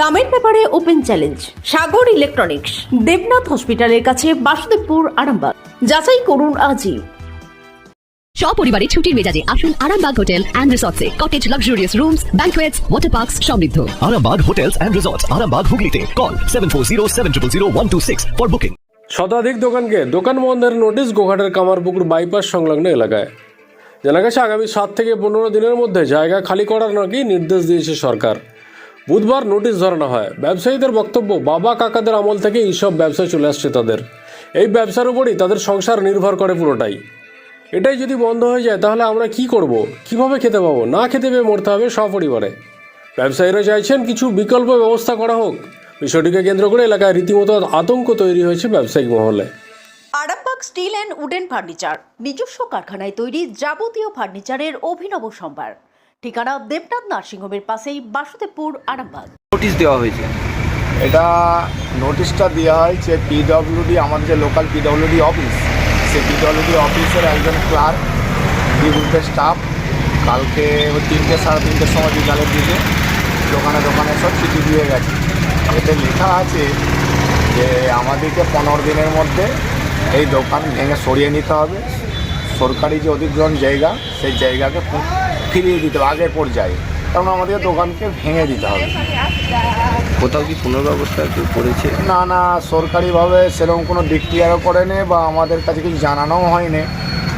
দামের ব্যাপারে open challenge Sagar electronics Debnath হসপিটালের কাছে বাসুদেবপুর আরামবাগ। যাচাই করুন আজই। সপরিবারে ছুটির মেজাজে আসুন Arambagh hotel and রিসর্টসে। Cottage luxurious rooms banquets water parks সমৃদ্ধ। Arambag Hotels and Resorts, Arambag Hooghly Call 740 for booking. শতাধিক দোকানকে দোকান বন্ধের নোটিশ গোঘাটের কামারপুকুর বাইপাস সংলগ্ন এলাকায়। জানা গেছে আগামী সাত থেকে পনেরো দিনের মধ্যে জায়গা খালি করার নাকি নির্দেশ দিয়েছে সরকার। বুধবার নোটিশ ধরানো হয়, ব্যবসায়ীদের বক্তব্য বাবা কাকাদের আমল থেকে এইসব ব্যবসায় চলে আসছে তাদের। এই ব্যবসার উপরই তাদের সংসার নির্ভর করে পুরোটাই। এটাই যদি বন্ধ হয়ে যায়, তাহলে আমরা কি করব? কীভাবে খেতে পাবো? না খেতে পেয়ে মরতে হবে সপরিবারে। ব্যবসায়ীরা চাইছেন কিছু বিকল্প ব্যবস্থা করা হোক। বিষয়টিকে কেন্দ্র করে এলাকায় রীতিমতো আতঙ্ক তৈরি হয়েছে ব্যবসায়িক মহলে। Arambagh steel and wooden furniture, নিজস্ব কারখানায় তৈরি যাবতীয় ফার্নিচারের অভিনব সম্ভার। ঠিকানা দেবনাথ নার্সিংহোমের পাশেই বাসুদেবপুর আরামবাগ। নোটিশ দেওয়া হয়েছে। এটা নোটিশটা দেওয়া হয় যে পিডব্লিউডি আমাদের যে লোকাল পিডব্লিউডি অফিস সেই পিডব্লিউডি অফিসের একজন ক্লার্ক গ্রুপের স্টাফ কালকে ওই তিনটে সাড়ে তিনটের সময় বিকালের দিকে দোকানে দোকানে সব চিঠি দিয়ে গেছে। এতে লেখা আছে যে আমাদেরকে পনেরো দিনের মধ্যে এই দোকান ভেঙে সরিয়ে নিতে হবে। সরকারি যে অধিগ্রহণ জায়গা সেই জায়গাকে ফিরিয়ে দিতে হবে আগের পর্যায়ে। কারণ আমাদের দোকানকে ভেঙে দিতে হবে। কোথাও কি পুনর্ব্যবস্থা কেউ করেছে? না না সরকারিভাবে সেরকম কোনো ডিক্লিয়ারও করেনি বা আমাদের কাছে কিছু জানানোও হয়নি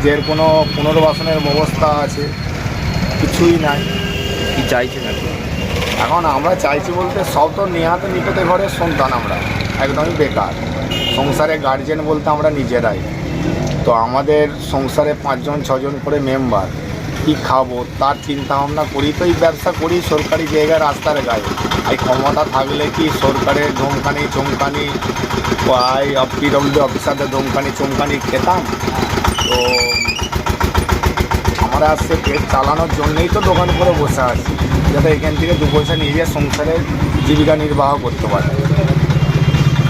যে এর কোনো পুনর্বাসনের ব্যবস্থা আছে। কিছুই নাই। কি চাইছেন আপনি এখন আমরা চাইছি বলতে সব তো নিহাত নিকটে ঘরের সন্তান আমরা একদমই বেকার। সংসারে গার্জেন বলতে আমরা নিজেরাই। তো আমাদের সংসারে পাঁচজন ছজন করে মেম্বার কি খাব? তার চিন্তা ভাবনা করি তো, এই ব্যবসা করি, সরকারি জায়গায় রাস্তার গায়ে। এই ক্ষমতা থাকলে কি সরকারের ধমকানি চমকানি বা পিডব্লিউ অফিসারদের ধমকানি চমকানি খেতাম। তো, আমরা আসছে পেট চালানোর জন্যই তো দোকান করে বসে আছি, যাতে এখান থেকে দু পয়সা নিয়ে গিয়ে সংসারের জীবিকা নির্বাহ করতে পারে।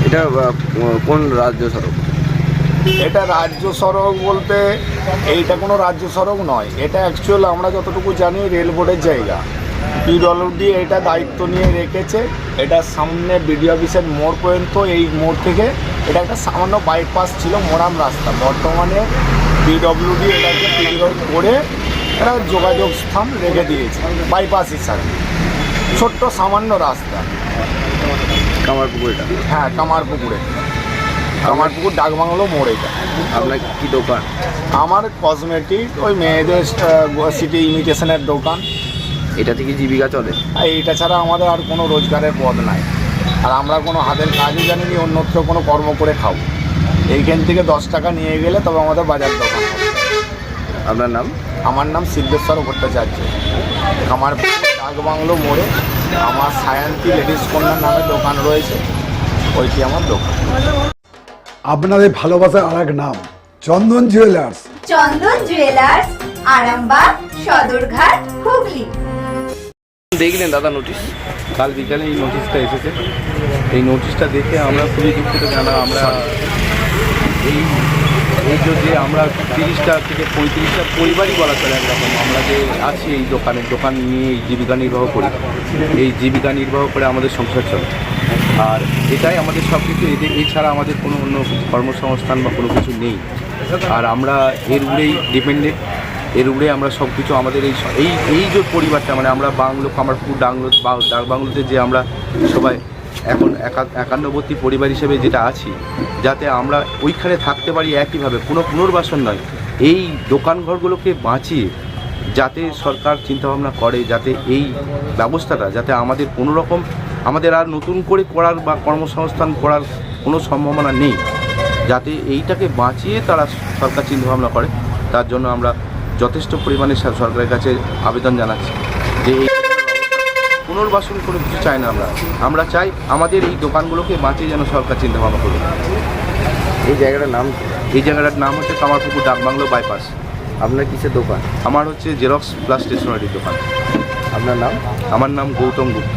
এটা কোন রাজ্য সড়ক এটা রাজ্য সড়ক বলতে এইটা কোনো রাজ্য সড়ক নয়। এটা অ্যাকচুয়াল আমরা যতটুকু জানি রেল বোর্ডের জায়গা। পিডব্লিউডি এটা দায়িত্ব নিয়ে রেখেছে। এটা সামনে বিডিও অফিসের মোড় পর্যন্ত এই মোড় থেকে এটা একটা সামান্য বাইপাস ছিল মোরাম রাস্তা। বর্তমানে পিডব্লিউডি এটাকে পিরিয়ড করে একটা যোগাযোগ স্থান রেখে দিয়েছে। বাইপাস হিসাবে ছোট্ট সামান্য রাস্তা। কামারপুকুরটা হ্যাঁ কামারপুকুরে। কামারপুকুর ডাকবাংলো মোড় এটা। আপনার কি দোকান? আমার কসমেটিক ওই মেয়েদের সিটি ইমিটেশনের দোকান। এটা থেকে জীবিকা চলে? আর এইটা ছাড়া আমাদের আর কোনো রোজগারের পথ নাই। আর আমরা কোনো হাতের কাজও জানি নি অন্যত্র কোনো কর্ম করে খাব। এইখান থেকে দশ টাকা নিয়ে গেলে তবে আমাদের বাজার দোকান। আপনার নাম? আমার নাম সিদ্ধেশ্বর ভট্টাচার্য। আমার ডাকবাংলো মোড়ে আমার সায়ান্তি লেডিস কর্নার নামে দোকান রয়েছে। ওইটি আমার দোকান। আপনাদের ভালোবাসার আর এক নাম চন্দন জুয়েলার্স চন্দন জুয়েলার্স আরামবাগ সদরঘাট হুগলি। দেখলেন দাদা নোটিশ কাল বিকালে এই নোটিশটা এসেছে। এই নোটিশটা দেখে আমরা খুবই দুঃখিত কেন আমরা এই এই যে আমরা তিরিশটা থেকে পঁয়ত্রিশটা পরিবারই বলা চলে একরকম আমরা যে আছি এই দোকানে, দোকান নিয়ে এই জীবিকা নির্বাহ করি। এই জীবিকা নির্বাহ করে আমাদের সংসার চলে। আর এটাই আমাদের সব কিছু এদের এছাড়া আমাদের কোনো অন্য কর্মসংস্থান বা কোনো কিছু নেই। আর আমরা এর উপরেই ডিপেন্ডেন্ট এর উপরে আমরা সব কিছু আমাদের এই এই এই যে পরিবারটা মানে আমরা বাংলো কামারপুর ডাংলো ডাক বাংলোতে যে আমরা সবাই এখন একা- একান্নবর্তী পরিবার হিসেবে যেটা আছি যাতে আমরা ওইখানে থাকতে পারি একইভাবে, কোনো পুনর্বাসন নয়। এই দোকানঘরগুলোকে বাঁচিয়ে যাতে সরকার চিন্তাভাবনা করে, যাতে এই ব্যবস্থাটা, যাতে আমাদের কোনো রকম, আমাদের আর নতুন করে করার বা কর্মসংস্থান করার কোনো সম্ভাবনা নেই। যাতে এইটাকে বাঁচিয়ে তারা সরকার চিন্তাভাবনা করে, তার জন্য আমরা যথেষ্ট পরিমাণে সরকারের কাছে আবেদন জানাচ্ছি যে পুনর্বাসন কোনো কিছু চাই না আমরা। আমরা চাই আমাদের এই দোকানগুলোকে বাঁচিয়ে যেন সরকার চিন্তাভাবনা করবে এই জায়গাটার নাম এই জায়গাটার নাম হচ্ছে কামারপুকুর ডাকবাংলো বাইপাস। আপনার কিসের দোকান? আমার হচ্ছে জেরক্স প্লাস স্টেশনারি দোকান। আপনার নাম? আমার নাম গৌতম গুপ্ত।